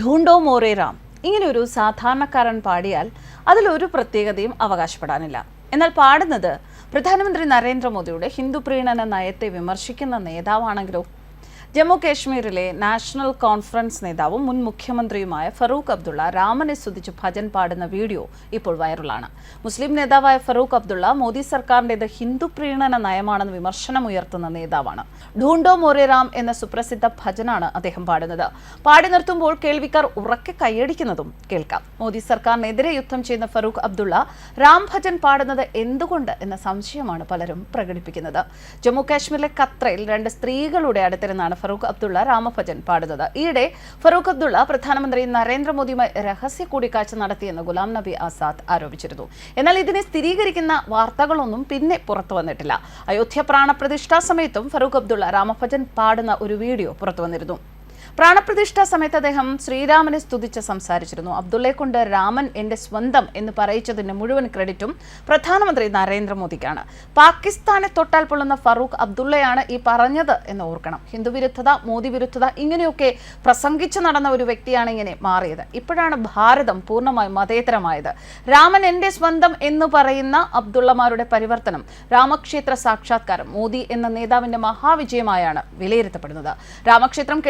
ഢൂണ്ടോ മോറേ റാം ഇങ്ങനെ ഒരു സാധാരണക്കാരൻ പാടിയാൽ അതിലൊരു പ്രത്യേകതയും അവകാശപ്പെടാനില്ല. എന്നാൽ പാടുന്നത് പ്രധാനമന്ത്രി നരേന്ദ്രമോദിയുടെ ഹിന്ദു പ്രീണന നയത്തെ വിമർശിക്കുന്ന നേതാവാണെങ്കിലോ ജമ്മു കാശ്മീരിലെ നാഷണൽ കോൺഫറൻസ് നേതാവും മുൻ മുഖ്യമന്ത്രിയുമായ ഫറൂഖ് അബ്ദുള്ള രാമനെ സ്തുതിച്ച് ഭജൻ പാടുന്ന വീഡിയോ ഇപ്പോൾ വൈറലാണ്. മുസ്ലിം നേതാവായ ഫറൂഖ് അബ്ദുള്ള മോദി സർക്കാരിന്റെ ഹിന്ദു പ്രീണന നയമാണെന്ന് വിമർശനമുയർത്തുന്ന നേതാവാണ്. ഢൂണ്ടോ മോരെ റാം എന്ന സുപ്രസിദ്ധ ഭജനാണ് അദ്ദേഹം പാടുന്നത്. പാടി നിർത്തുമ്പോൾ കേൾവിക്കാർ ഉറക്കെ കൈയടിക്കുന്നതും കേൾക്കാം. മോദി സർക്കാരിനെതിരെ യുദ്ധം ചെയ്യുന്ന ഫറൂഖ് അബ്ദുള്ള രാം ഭജൻ പാടുന്നത് എന്തുകൊണ്ട് എന്ന സംശയമാണ് പലരും പ്രകടിപ്പിക്കുന്നത്. ജമ്മു കാശ്മീരിലെ കത്രയിൽ രണ്ട് സ്ത്രീകളുടെ അടുത്തിരുന്നാണ് ഫറൂഖ് അബ്ദുള്ള രാമഭജൻ പാടുന്നത്. ഈയിടെ ഫറൂഖ് അബ്ദുള്ള പ്രധാനമന്ത്രി നരേന്ദ്രമോദിയുമായി രഹസ്യ കൂടിക്കാഴ്ച നടത്തിയെന്ന് ഗുലാം നബി ആസാദ് ആരോപിച്ചിരുന്നു. എന്നാൽ ഇതിനെ സ്ഥിരീകരിക്കുന്ന വാർത്തകളൊന്നും പിന്നെ പുറത്തു വന്നിട്ടില്ല. അയോധ്യ പ്രാണപ്രതിഷ്ഠാ സമയത്തും ഫറൂഖ് അബ്ദുള്ള രാമഭജൻ പാടുന്ന ഒരു വീഡിയോ പുറത്തു വന്നിരുന്നു. പ്രാണപ്രതിഷ്ഠാ സമയത്ത് അദ്ദേഹം ശ്രീരാമനെ സ്തുതിച്ച് സംസാരിച്ചിരുന്നു. അബ്ദുള്ളയെ കൊണ്ട് രാമൻ എന്റെ സ്വന്തം എന്ന് പറയിച്ചതിന് മുഴുവൻ ക്രെഡിറ്റും പ്രധാനമന്ത്രി നരേന്ദ്രമോദിക്കാണ്. പാകിസ്ഥാനെ തൊട്ടാൽ പൊള്ളുന്ന ഫറൂഖ് അബ്ദുള്ളയാണ് ഈ പറഞ്ഞത് എന്ന് ഓർക്കണം. ഹിന്ദു വിരുദ്ധത മോദി വിരുദ്ധത ഇങ്ങനെയൊക്കെ പ്രസംഗിച്ചു നടന്ന ഒരു വ്യക്തിയാണ് ഇങ്ങനെ മാറിയത്. ഇപ്പോഴാണ് ഭാരതം പൂർണമായും മതേതരമായത്. രാമൻ എന്റെ സ്വന്തം എന്ന് പറയുന്ന അബ്ദുള്ളമാരുടെ പരിവർത്തനം രാമക്ഷേത്ര സാക്ഷാത്കാരം മോദി എന്ന നേതാവിന്റെ മഹാവിജയമായാണ് വിലയിരുത്തപ്പെടുന്നത്. രാമക്ഷേത്രം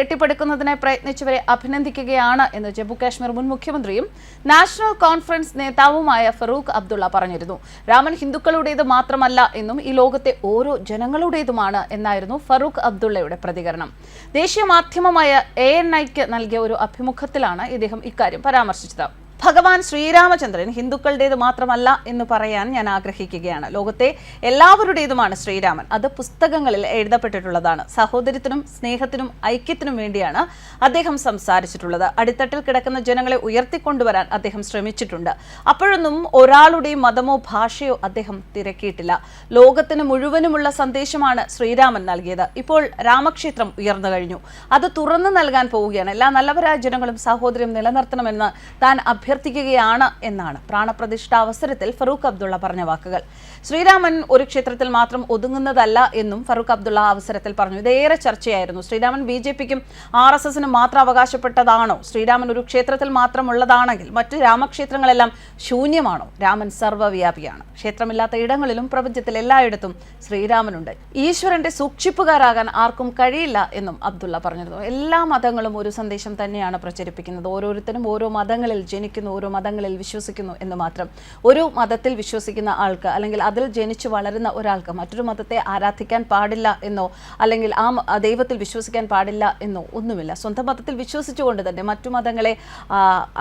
കെട്ടിപ്പടുക്കുന്നതിനായി പ്രയത്നിച്ചവരെ അഭിനന്ദിക്കുകയാണ് എന്ന് ജമ്മു കാശ്മീർ മുൻ മുഖ്യമന്ത്രിയും നാഷണൽ കോൺഫറൻസ് നേതാവുമായ ഫറൂഖ് അബ്ദുള്ള പറഞ്ഞിരുന്നു. രാമൻ ഹിന്ദുക്കളുടേത് മാത്രമല്ല എന്നും ഈ ലോകത്തെ ഓരോ ജനങ്ങളുടേതുമാണ് എന്നായിരുന്നു ഫറൂഖ് അബ്ദുള്ളയുടെ പ്രതികരണം. ദേശീയ മാധ്യമമായ എ എൻ ഐക്ക് നൽകിയ ഒരു അഭിമുഖത്തിലാണ് ഇദ്ദേഹം ഇക്കാര്യം പരാമർശിച്ചത്. ഭഗവാൻ ശ്രീരാമചന്ദ്രൻ ഹിന്ദുക്കളുടേത് മാത്രമല്ല എന്ന് പറയാൻ ഞാൻ ആഗ്രഹിക്കുകയാണ്. ലോകത്തെ എല്ലാവരുടേതുമാണ് ശ്രീരാമൻ. അത് പുസ്തകങ്ങളിൽ എഴുതപ്പെട്ടിട്ടുള്ളതാണ്. സഹോദരത്തിനും സ്നേഹത്തിനും ഐക്യത്തിനും വേണ്ടിയാണ് അദ്ദേഹം സംസാരിച്ചിട്ടുള്ളത്. അടിത്തട്ടിൽ കിടക്കുന്ന ജനങ്ങളെ ഉയർത്തിക്കൊണ്ടുവരാൻ അദ്ദേഹം ശ്രമിച്ചിട്ടുണ്ട്. അപ്പോഴൊന്നും ഒരാളുടെയും മതമോ ഭാഷയോ അദ്ദേഹം തിരക്കിയിട്ടില്ല. ലോകത്തിന് മുഴുവനുമുള്ള സന്ദേശമാണ് ശ്രീരാമൻ നൽകിയത്. ഇപ്പോൾ രാമക്ഷേത്രം ഉയർന്നു കഴിഞ്ഞു. അത് തുറന്നു നൽകാൻ പോവുകയാണ്. എല്ലാ നല്ലവരായ ജനങ്ങളും സഹോദര്യം നിലനിർത്തണമെന്ന് താൻ അഭ്യർത്ഥിക്കുകയാണ് എന്നാണ് പ്രാണപ്രതിഷ്ഠ അവസരത്തിൽ ഫറൂഖ് അബ്ദുള്ള പറഞ്ഞ വാക്കുകൾ. ശ്രീരാമൻ ഒരു ക്ഷേത്രത്തിൽ മാത്രം ഒതുങ്ങുന്നതല്ല എന്നും ഫറൂഖ് അബ്ദുള്ള അവസരത്തിൽ പറഞ്ഞു. ഇതേറെ ചർച്ചയായിരുന്നു. ശ്രീരാമൻ ബി ജെ പിക്കും ആർ എസ് എസിനും മാത്രം അവകാശപ്പെട്ടതാണോ? ശ്രീരാമൻ ഒരു ക്ഷേത്രത്തിൽ മാത്രമുള്ളതാണെങ്കിൽ മറ്റു രാമക്ഷേത്രങ്ങളെല്ലാം ശൂന്യമാണോ? രാമൻ സർവവ്യാപിയാണ് ക്ഷേത്രമില്ലാത്ത ഇടങ്ങളിലും പ്രപഞ്ചത്തിൽ എല്ലായിടത്തും ശ്രീരാമനുണ്ട്. ഈശ്വരന്റെ സൂക്ഷിപ്പുകാരാകാൻ ആർക്കും കഴിയില്ല എന്നും അബ്ദുള്ള പറഞ്ഞിരുന്നു. എല്ലാ മതങ്ങളും ഒരു സന്ദേശം തന്നെയാണ് പ്രചരിപ്പിക്കുന്നത്. ഓരോരുത്തരും ഓരോ മതങ്ങളിൽ ജനിക്കുന്നു ഓരോ മതങ്ങളിൽ വിശ്വസിക്കുന്നു എന്ന് മാത്രം. ഒരു മതത്തിൽ വിശ്വസിക്കുന്ന ആൾക്ക് അല്ലെങ്കിൽ അതിൽ ജനിച്ചു വളരുന്ന ഒരാൾക്ക് മറ്റൊരു മതത്തെ ആരാധിക്കാൻ പാടില്ല എന്നോ അല്ലെങ്കിൽ ആ ദൈവത്തിൽ വിശ്വസിക്കാൻ പാടില്ല എന്നോ ഒന്നുമില്ല. സ്വന്തം മതത്തിൽ വിശ്വസിച്ചുകൊണ്ട് തന്നെ മറ്റു മതങ്ങളെ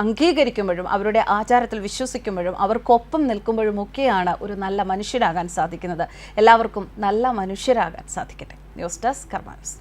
അംഗീകരിക്കുമ്പോഴും അവരുടെ ആചാരത്തിൽ വിശ്വസിക്കുമ്പോഴും അവർക്കൊപ്പം നിൽക്കുമ്പോഴും ഒക്കെയാണ് ഒരു നല്ല മനുഷ്യരാകാൻ സാധിക്കുന്നത്. എല്ലാവർക്കും നല്ല മനുഷ്യരാകാൻ സാധിക്കട്ടെ. News desk കർമാനസ്